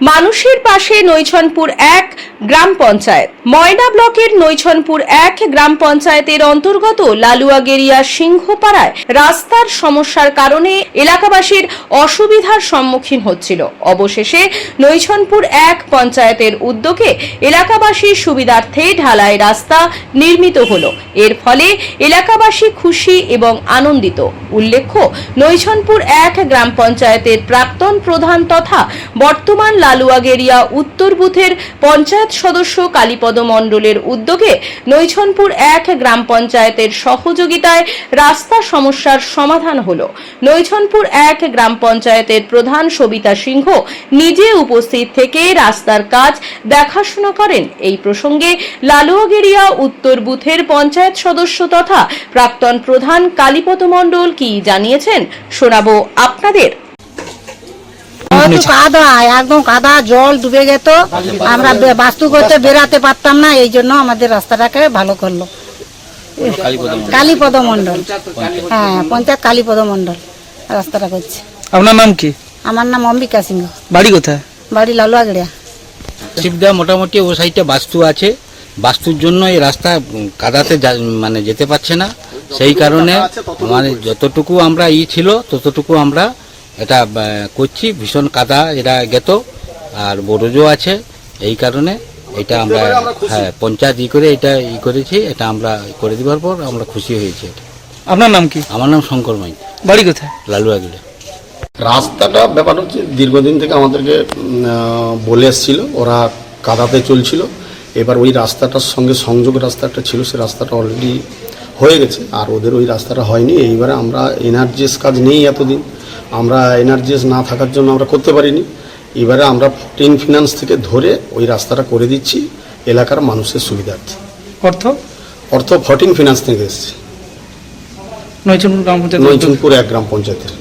মানুষের পাশে নৈছনপুর এক গ্রাম পঞ্চায়েত। ময়না ব্লকের নৈছনপুর এক গ্রাম পঞ্চায়েতের অন্তর্গত লালুয়াগেরিয়া সিংহপাড়ায় রাস্তার সমস্যার কারণে এলাকাবাসীর অসুবিধার সম্মুখীন হচ্ছিল। অবশেষে নৈছনপুর এক পঞ্চায়েতের উদ্যোগে এলাকাবাসীর সুবিধার্থে ঢালাই রাস্তা নির্মিত হলো। এর ফলে এলাকাবাসী খুশি এবং আনন্দিত। উল্লেখ্য, নৈছনপুর এক গ্রাম পঞ্চায়েতের প্রাক্তন প্রধান তথা বর্তমান লালুয়াগেরিয়া উত্তর বুথের পঞ্চায়েত সদস্য কালীপদ মণ্ডলের উদ্যোগে নৈছনপুর এক গ্রাম পঞ্চায়েতের সহযোগিতায় রাস্তা সমস্যার সমাধান হল। নৈছনপুর এক গ্রাম পঞ্চায়েতের প্রধান সবিতা সিংহ নিজে উপস্থিত থেকে রাস্তার কাজ দেখাশোনা করেন। এই প্রসঙ্গে লালুয়াগেরিয়া উত্তর বুথের পঞ্চায়েত সদস্য তথা প্রাক্তন প্রধান কালীপদ মণ্ডল কি জানিয়েছেন শোনাবো আপনাদের। কাদা একদম কাদা জল ডুবে যেত আমরা বাস্তু করতে বেরাতে পারতাম না এই জন্য আমাদের রাস্তাটাকে ভালো করল। কালীপদ মন্ডল হ্যাঁ পঞ্চায়েত কালীপদ মন্ডল রাস্তাটা করছে। আপনার নাম কি? আমার নাম অম্বিকা সিংহ। বাড়ি কোথায়? বাড়ি লালুয়াগড়িয়া। শিবদা মোটামুটি ও সাইডটা বাস্তু আছে। বাস্তুর জন্য এই রাস্তা কাদাতে মানে যেতে পারছে না। সেই কারণে মানে যতটুকু আমরা ই ছিল ততটুকু আমরা এটা করছি ভীষণ কাদা এটা গেত আর বরজও আছে এই কারণে এটা আমরা হ্যাঁ পঞ্চায়েত ই করে এটা ই করেছি এটা আমরা করে দেওয়ার পর আমরা খুশি হয়েছি এটা। আপনার নাম কি? আমার নাম শঙ্কর মাই বাড়ি কোথায়? লালুয়াগিলে রাস্তাটা ব্যাপার হচ্ছে দীর্ঘদিন থেকে আমাদেরকে বলে এসেছিল ওরা কাদাতে চলছিল। এবার ওই রাস্তাটার সঙ্গে সংযোগ রাস্তাটা ছিল সেই রাস্তাটা অলরেডি হয়ে গেছে আর ওদের ওই রাস্তাটা হয়নি। এইবারে আমরা এনার্জিস কাজ নেই এতদিন। আমরা এনার্জিএস না থাকার জন্য আমরা করতে পারিনি। এবারে আমরা টেন ফিনান্স থেকে ধরে ওই রাস্তাটা করে দিচ্ছি এলাকার মানুষের সুবিধার্থে। অর্থ? অর্থ ফর্টিন ফিনান্স থেকে এসছে। নয়চন্দ্র গ্রাম পঞ্চায়েত এক গ্রাম পঞ্চায়েতের।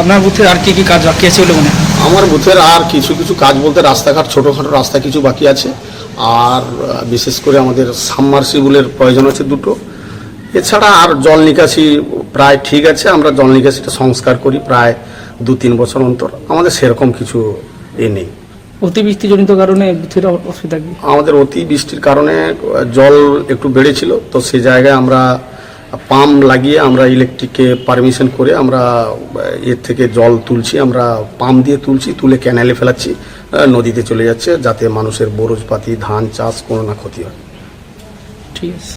আপনার বুথের আর কি কি কাজ বাকি আছে বলে মনে? আমার বুথের আর কিছু কিছু কাজ বলতে রাস্তাঘাট ছোটোখাটো রাস্তা কিছু বাকি আছে। আর বিশেষ করে আমাদের সাবমার্সিবলের প্রয়োজন আছে দুটো। এছাড়া আর জল নিকাশি প্রায় ঠিক আছে আমরা জল নিকাশিটা সংস্কার করি প্রায় দু তিন বছর অন্তর। আমাদের সেরকম কিছু এ নেই। অতিবৃষ্টিজনিত কারণে অসুবিধা কি? আমাদের অতি বৃষ্টির কারণে জল একটু বেড়েছিল তো সেই জায়গায় আমরা পাম্প লাগিয়ে আমরা ইলেকট্রিককে পারমিশন করে আমরা এর থেকে জল তুলছি আমরা পাম্প দিয়ে তুলছি তুলে ক্যানেলে ফেলাচ্ছি নদীতে চলে যাচ্ছে যাতে মানুষের বরজপাতি ধান চাষ কোনো না ক্ষতি হয়। ঠিক আছে।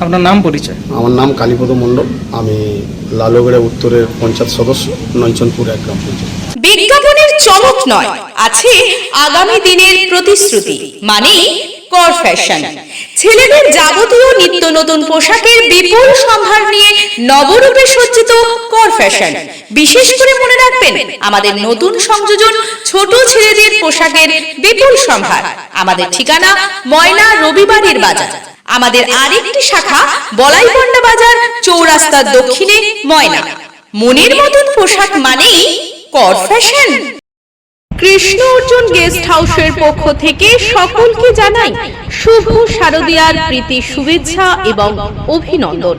আপনার নাম পরিচয়? আমার নাম কালীপদ মণ্ডল। আমি লালগড়া উত্তরের পঞ্চায়েত সদস্য নৈচনপুর এক গ্রাম পঞ্চায়েত। বিজ্ঞাপনের চমক নয় আছে আগামী দিনের প্রতিশ্রুতি মানে কর ফ্যাশন ছেলেদের যাবতীয় নিত্য নতুন পোশাকের বিপুল সম্ভার নিয়ে নবরূপে সজ্জিত কর ফ্যাশন বিশেষ করে মনে রাখবেন আমাদের নতুন সংযোজন ছোট ছেলেদের পোশাকের বিপুল সম্ভার। আমাদের ঠিকানা ময়না রবিবারের বাজার। আমাদের আরেকটি শাখা, বলাইপন্ডা বাজার, চৌরাস্তার দক্ষিণে, ময়না। মনের মতন পোশাক মানেই কর ফ্যাশন। কৃষ্ণ অর্জুন গেস্ট হাউসের পক্ষ থেকে সকলকে জানাই শুভ শারদীয়ার প্রীতি শুভেচ্ছা এবং অভিনন্দন।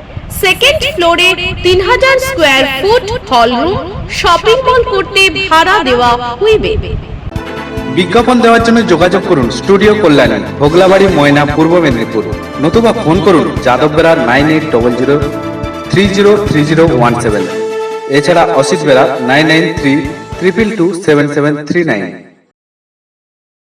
সেকেন্ড ফ্লোরে তিন হাজার square feet hall room shopping mall করতে ভাড়া দেওয়া হইবে। বিজ্ঞাপন দেওয়ার জন্য যোগাযোগ করুন স্টুডিও কল্যাণী, ভোগলাবাড়ি, ময়না, পূর্ব মেদিনীপুর। নতুবা ফোন করুন Yadav Bera nine eight double zero three zero three zero one seven এছাড়া Asit Bera nine nine three triple two seven seven three nine